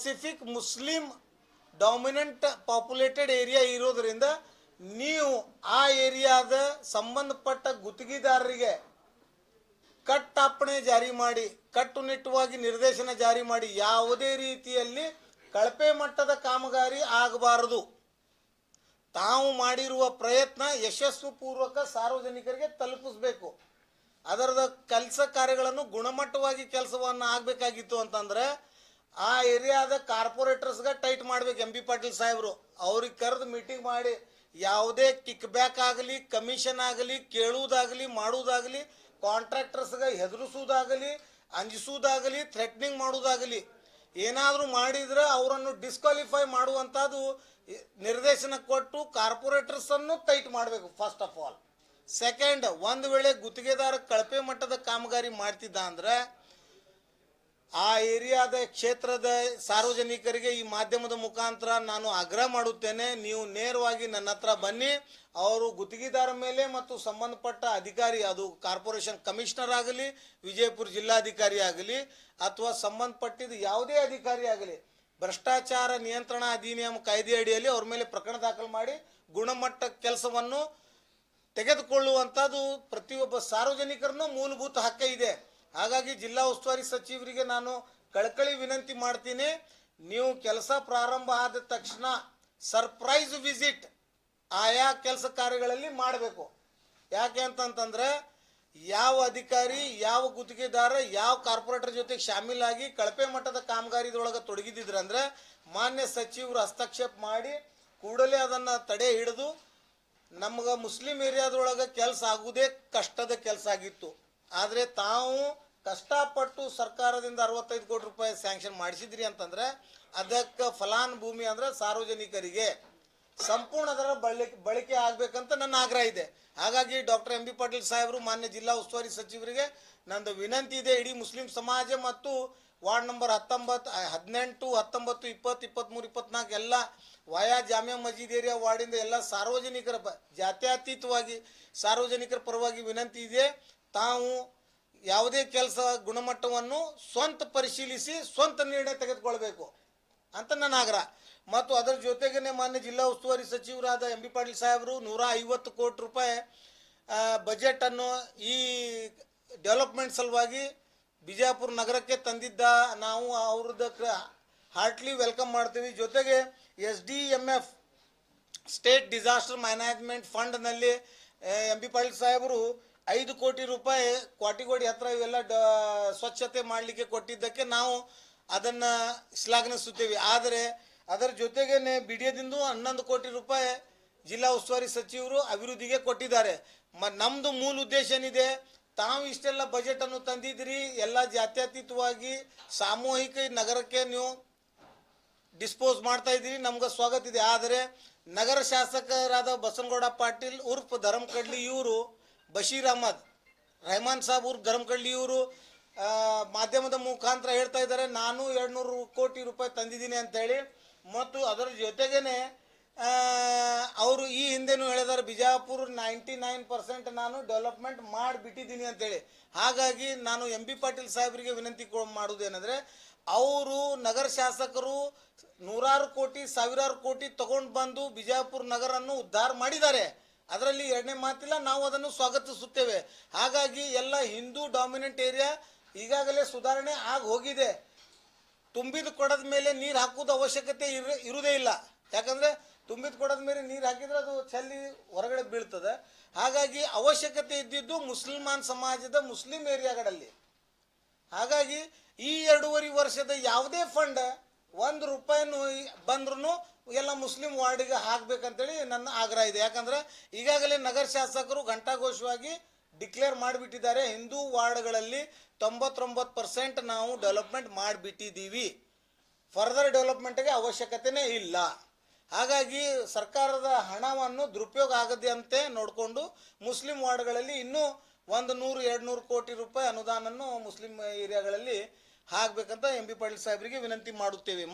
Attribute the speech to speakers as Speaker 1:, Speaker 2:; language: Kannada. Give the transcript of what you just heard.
Speaker 1: Specific Muslim dominant populated area ಇರೋದರಿಂದ ನೀವು ಆ ಏರಿಯಾದ ಸಂಬಂಧಪಟ್ಟ ಗುತ್ತಿಗೆದಾರರಿಗೆ ಕಟ್ಟಾಪಣೆ ಜಾರಿ ಮಾಡಿ ಕಟ್ಟುನಿಟ್ಟುವಾಗಿ ನಿರ್ದೇಶನ ಜಾರಿ ಮಾಡಿ ಯಾವುದೇ ರೀತಿಯಲ್ಲಿ ಕಳಪೆ ಮಟ್ಟದ ಕಾಮಗಾರಿ ಆಗಬಾರದು. ತಾವು ಮಾಡಿರುವ ಪ್ರಯತ್ನ ಯಶಸ್ಸು ಪೂರ್ವಕ ಸಾರ್ವಜನಿಕರಿಗೆ ತಲುಪಿಸ್ಬೇಕು. ಅದರದ ಕೆಲಸ ಕಾರ್ಯಗಳನ್ನು ಗುಣಮಟ್ಟವಾಗಿ ಕೆಲಸವನ್ನು ಆಗಬೇಕಾಗಿತ್ತು ಅಂತಂದ್ರೆ ಆ ಏರಿಯಾದ ಕಾರ್ಪೊರೇಟರ್ಸ್ಗೆ ಟೈಟ್ ಮಾಡ್ಬೇಕು ಎಂ ಬಿ ಪಾಟೀಲ್ ಸಾಹೇಬರು. ಅವ್ರಿಗೆ ಕರೆದು ಮೀಟಿಂಗ್ ಮಾಡಿ ಯಾವುದೇ ಕಿಕ್ ಬ್ಯಾಕ್ ಆಗಲಿ ಕಮಿಷನ್ ಆಗಲಿ, ಕೇಳುವುದಾಗಲಿ, ಮಾಡುವುದಾಗಲಿ ಕಾಂಟ್ರಾಕ್ಟರ್ಸ್ಗೆ ಹೆದರಿಸುವುದಾಗಲಿ, ಅಂಜಿಸುವುದಾಗಲಿ ಥ್ರೆಟ್ನಿಂಗ್ ಮಾಡುವುದಾಗಲಿ, ಏನಾದರೂ ಮಾಡಿದ್ರೆ ಅವರನ್ನು ಡಿಸ್ಕ್ವಾಲಿಫೈ ಮಾಡುವಂಥದ್ದು ನಿರ್ದೇಶನ ಕೊಟ್ಟು ಕಾರ್ಪೊರೇಟರ್ಸನ್ನು ಟೈಟ್ ಮಾಡಬೇಕು ಫಸ್ಟ್ ಆಫ್ ಆಲ್ ಸೆಕೆಂಡ್ ಒಂದು ವೇಳೆ ಗುತ್ತಿಗೆದಾರ ಕಳಪೆ ಮಟ್ಟದ ಕಾಮಗಾರಿ ಮಾಡ್ತಿದ್ದ ಅಂದ್ರೆ ಆ ಏರಿಯಾದ ಕ್ಷೇತ್ರದ ಸಾರ್ವಜನಿಕರಿಗೆ ಈ ಮಾಧ್ಯಮದ ಮುಖಾಂತರ ನಾನು ಆಗ್ರಹ ಮಾಡುತ್ತೇನೆ. ನೀವು ನೇರವಾಗಿ ನನ್ನ ಹತ್ರ ಬನ್ನಿ. ಅವರು ಗುತ್ತಿಗೆದಾರ ಮೇಲೆ ಮತ್ತು ಸಂಬಂಧಪಟ್ಟ ಅಧಿಕಾರಿ, ಅದು ಕಾರ್ಪೊರೇಷನ್ ಕಮಿಷನರ್ ಆಗಲಿ, ವಿಜಯಪುರ ಜಿಲ್ಲಾಧಿಕಾರಿ ಆಗಲಿ, ಅಥವಾ ಸಂಬಂಧಪಟ್ಟಿದ್ದು ಯಾವುದೇ ಅಧಿಕಾರಿ ಆಗಲಿ, ಭ್ರಷ್ಟಾಚಾರ ನಿಯಂತ್ರಣ ಅಧಿನಿಯಮ ಕಾಯ್ದೆ ಅಡಿಯಲ್ಲಿ ಅವ್ರ ಮೇಲೆ ಪ್ರಕರಣ ದಾಖಲು ಮಾಡಿ ಗುಣಮಟ್ಟ ಕೆಲಸವನ್ನು ತೆಗೆದುಕೊಳ್ಳುವಂಥದ್ದು ಪ್ರತಿಯೊಬ್ಬ ಸಾರ್ವಜನಿಕರನ್ನು ಮೂಲಭೂತ ಹಕ್ಕ ಇದೆ. ಹಾಗಾಗಿ ಜಿಲ್ಲಾ ಉಸ್ತುವಾರಿ ಸಚಿವರಿಗೆ ನಾನು ಕಳಕಳಿ ವಿನಂತಿ ಮಾಡ್ತೀನಿ. ನೀವು ಕೆಲಸ ಪ್ರಾರಂಭ ಆದ ತಕ್ಷಣ ಸರ್ಪ್ರೈಸ್ ವಿಸಿಟ್ ಆಯಾ ಕೆಲಸ ಕಾರ್ಯಗಳಲ್ಲಿ ಮಾಡಬೇಕು. ಯಾಕೆ ಅಂತಂತಂದ್ರೆ ಯಾವ ಅಧಿಕಾರಿ, ಯಾವ ಗುತ್ತಿಗೆದಾರ, ಯಾವ ಕಾರ್ಪೊರೇಟರ್ ಜೊತೆಗೆ ಶಾಮೀಲಾಗಿ ಕಳಪೆ ಮಟ್ಟದ ಕಾಮಗಾರಿದೊಳಗೆ ತೊಡಗಿದ್ರಂದ್ರೆ ಮಾನ್ಯ ಸಚಿವರು ಹಸ್ತಕ್ಷೇಪ ಮಾಡಿ ಕೂಡಲೇ ಅದನ್ನು ತಡೆ ಹಿಡಿದು ನಮ್ಗೆ ಮುಸ್ಲಿಂ ಏರಿಯಾದೊಳಗೆ ಕೆಲಸ ಆಗುವುದೇ ಕಷ್ಟದ ಕೆಲಸ ಆಗಿತ್ತು. ಆದರೆ ತಾವು ಕಷ್ಟಪಟ್ಟು ಸರ್ಕಾರದಿಂದ ಅರವತ್ತೈದು ಕೋಟಿ ರೂಪಾಯಿ ಸ್ಯಾಂಕ್ಷನ್ ಮಾಡಿಸಿದ್ರಿ ಅಂತಂದ್ರೆ ಅದಕ್ಕೆ ಫಲಾನುಭೂಮಿ ಅಂದ್ರೆ ಸಾರ್ವಜನಿಕರಿಗೆ ಸಂಪೂರ್ಣ ಅದರ ಬಳಕೆ ಬಳಕೆ ಆಗಬೇಕಂತ ನನ್ನ ಆಗ್ರಹ ಇದೆ. ಹಾಗಾಗಿ ಡಾಕ್ಟರ್ ಎಂ ಬಿ ಪಾಟೀಲ್ ಸಾಹೇಬರು, ಮಾನ್ಯ ಜಿಲ್ಲಾ ಉಸ್ತುವಾರಿ ಸಚಿವರಿಗೆ ನಂದು ವಿನಂತಿ ಇದೆ, ಇಡೀ ಮುಸ್ಲಿಂ ಸಮಾಜ ಮತ್ತು ವಾರ್ಡ್ ನಂಬರ್ ಹತ್ತೊಂಬತ್ತು ಹದಿನೆಂಟು, ಹತ್ತೊಂಬತ್ತು, ಇಪ್ಪತ್ತು ಇಪ್ಪತ್ತ್ಮೂರು ಇಪ್ಪತ್ನಾಲ್ಕು ಎಲ್ಲ ವಯಾ ಜಾಮಿಯಾ ಮಜೀದ್ ಏರಿಯಾ ವಾರ್ಡಿಂದ ಎಲ್ಲ ಸಾರ್ವಜನಿಕರ ಬ ಜಾತ್ಯತೀತವಾಗಿ ಸಾರ್ವಜನಿಕರ ಪರವಾಗಿ ವಿನಂತಿ ಇದೆ. ತಾವು ಯಾವುದೇ ಕೆಲಸ ಗುಣಮಟ್ಟವನ್ನು ಸ್ವಂತ ಪರಿಶೀಲಿಸಿ ಸ್ವಂತ ನಿರ್ಣಯ ತೆಗೆದುಕೊಳ್ಬೇಕು ಅಂತ ನನ್ನ ಆಗ್ರಹ. ಮತ್ತು ಅದರ ಜೊತೆಗೇನೆ ಮಾನ್ಯ ಜಿಲ್ಲಾ ಉಸ್ತುವಾರಿ ಸಚಿವರಾದ ಎಂ ಬಿ ಪಾಟೀಲ್ ಸಾಹೇಬರು ನೂರ ಐವತ್ತು ಕೋಟಿ ರೂಪಾಯಿ ಬಜೆಟನ್ನು ಈ ಡೆವಲಪ್ಮೆಂಟ್ ಸಲುವಾಗಿ ಬಿಜಾಪುರ ನಗರಕ್ಕೆ ತಂದಿದ್ದ ನಾವು ಅವ್ರದ್ದು ಹಾರ್ಟ್ಲಿ ವೆಲ್ಕಮ್ ಮಾಡ್ತೀವಿ. ಜೊತೆಗೆ S D M F state disaster management ಫಂಡ್ನಲ್ಲಿ M B Patil ಸಾಹೇಬರು ಐದು ಕೋಟಿ ರೂಪಾಯಿ ಕ್ವಾಟಿಗೋಡಿ ಹತ್ರ ಇವೆಲ್ಲ ಸ್ವಚ್ಛತೆ ಮಾಡಲಿಕ್ಕೆ ಕೊಟ್ಟಿದ್ದಕ್ಕೆ ನಾವು ಅದನ್ನು ಶ್ಲಾಘನಿಸುತ್ತೇವೆ ಆದರೆ ಅದರ ಜೊತೆಗೇನೆ ಬಿಡಿಯದಿಂದ ಹನ್ನೊಂದು ಕೋಟಿ ರೂಪಾಯಿ ಜಿಲ್ಲಾ ಉಸ್ತುವಾರಿ ಸಚಿವರು ಅಭಿವೃದ್ಧಿಗೆ ಕೊಟ್ಟಿದ್ದಾರೆ. ಮ ನಮ್ಮದು ಮೂಲ ಉದ್ದೇಶ ಏನಿದೆ? ತಾವು ಇಷ್ಟೆಲ್ಲ ಬಜೆಟನ್ನು ತಂದಿದ್ರಿ ಎಲ್ಲ ಜಾತ್ಯತೀತವಾಗಿ ಸಾಮೂಹಿಕ ನಗರಕ್ಕೆ ನೀವು ಡಿಸ್ಪೋಸ್ ಮಾಡ್ತಾ ಇದ್ದೀರಿ. ನಮ್ಗೆ ಸ್ವಾಗತ ಇದೆ. ಆದರೆ ನಗರ ಶಾಸಕರಾದ ಬಸನಗೌಡ ಪಾಟೀಲ್, ಉರ್ಫ್ ಧರ್ಮಕಡ್ಲಿ ಇವರು ಬಶೀರ್ ಅಹಮದ್, ರೆಹಮಾನ್ ಸಾಬ್ ಅವ್ರು ಗರಂಕಳ್ಳಿ ಇವರು ಮಾಧ್ಯಮದ ಮುಖಾಂತರ ಹೇಳ್ತಾ ಇದ್ದಾರೆ, ನಾನು ಎರಡ್ನೂರು ಕೋಟಿ ರೂಪಾಯಿ ತಂದಿದ್ದೀನಿ ಅಂತೇಳಿ. ಮತ್ತು ಅದರ ಜೊತೆಗೇನೆ ಅವರು ಈ ಹಿಂದೆನೂ ಹೇಳಿದಾರೆ, ಬಿಜಾಪುರ ನೈಂಟಿ ನೈನ್ ಪರ್ಸೆಂಟ್ ನಾನು ಡೆವಲಪ್ಮೆಂಟ್ ಮಾಡಿಬಿಟ್ಟಿದ್ದೀನಿ ಅಂತೇಳಿ. ಹಾಗಾಗಿ ನಾನು ಎಂ ಬಿ ಪಾಟೀಲ್ ಸಾಹೇಬರಿಗೆ ವಿನಂತಿ ಮಾಡುವುದೇನೆಂದರೆ ಅವರು ನಗರ ಶಾಸಕರು ನೂರಾರು ಕೋಟಿ, ಸಾವಿರಾರು ಕೋಟಿ ತಗೊಂಡು ಬಂದು ಬಿಜಾಪುರ ನಗರನ್ನು ಉದ್ಧಾರ ಮಾಡಿದ್ದಾರೆ. ಅದರಲ್ಲಿ ಎರಡನೇ ಮಾತಿಲ್ಲ, ನಾವು ಅದನ್ನು ಸ್ವಾಗತಿಸುತ್ತೇವೆ. ಹಾಗಾಗಿ ಎಲ್ಲ ಹಿಂದೂ ಡಾಮಿನೆಂಟ್ ಏರಿಯಾ ಈಗಾಗಲೇ ಸುಧಾರಣೆ ಆಗಿ ಹೋಗಿದೆ. ತುಂಬಿದ ಕೊಡದ ಮೇಲೆ ನೀರು ಹಾಕೋದು ಅವಶ್ಯಕತೆ ಇರ ಇರುವುದೇ ಇಲ್ಲ. ಯಾಕಂದ್ರೆ ತುಂಬಿದ ಕೊಡದ ಮೇಲೆ ನೀರು ಹಾಕಿದ್ರೆ ಅದು ಚೆಲ್ಲಿ ಹೊರಗಡೆ ಬೀಳ್ತದೆ. ಹಾಗಾಗಿ ಅವಶ್ಯಕತೆ ಇದ್ದಿದ್ದು ಮುಸ್ಲಿಮಾನ್ ಸಮಾಜದ ಮುಸ್ಲಿಂ ಏರಿಯಾಗಳಲ್ಲಿ ಹಾಗಾಗಿ ಈ ಎರಡೂವರೆ ವರ್ಷದ ಯಾವುದೇ ಫಂಡ್ ಒಂದು ರೂಪಾಯಿನೂ ಬಂದ್ರೂ ಎಲ್ಲ ಮುಸ್ಲಿಂ ವಾರ್ಡಿಗೆ ಹಾಕ್ಬೇಕಂತೇಳಿ ನನ್ನ ಆಗ್ರಹ ಇದೆ. ಯಾಕಂದ್ರೆ ಈಗಾಗಲೇ ನಗರ ಶಾಸಕರು ಘಂಟಾಘೋಷವಾಗಿ ಡಿಕ್ಲೇರ್ ಮಾಡಿಬಿಟ್ಟಿದ್ದಾರೆ. ಹಿಂದೂ ವಾರ್ಡ್ಗಳಲ್ಲಿ ತೊಂಬತ್ತೊಂಬತ್ತು ಪರ್ಸೆಂಟ್ ನಾವು ಡೆವಲಪ್ಮೆಂಟ್ ಮಾಡಿಬಿಟ್ಟಿದ್ದೀವಿ. ಫರ್ದರ್ ಡೆವಲಪ್ಮೆಂಟ್ಗೆ ಅವಶ್ಯಕತೆನೇ ಇಲ್ಲ. ಹಾಗಾಗಿ ಸರ್ಕಾರದ ಹಣವನ್ನು ದುರುಪಯೋಗ ಆಗದಂತೆ ನೋಡಿಕೊಂಡು ಮುಸ್ಲಿಂ ವಾರ್ಡ್ಗಳಲ್ಲಿ ಇನ್ನೂ ಒಂದು ನೂರು ಎರಡು ನೂರು ಕೋಟಿ ರೂಪಾಯಿ ಅನುದಾನವನ್ನು ಮುಸ್ಲಿಂ ಏರಿಯಾಗಳಲ್ಲಿ ಹಾಕಬೇಕಂತ ಎಂ ಬಿ ಪಾಟೀಲ್ ಸಾಹೇಬರಿಗೆ ವಿನಂತಿ ಮಾಡುತ್ತೇವೆ.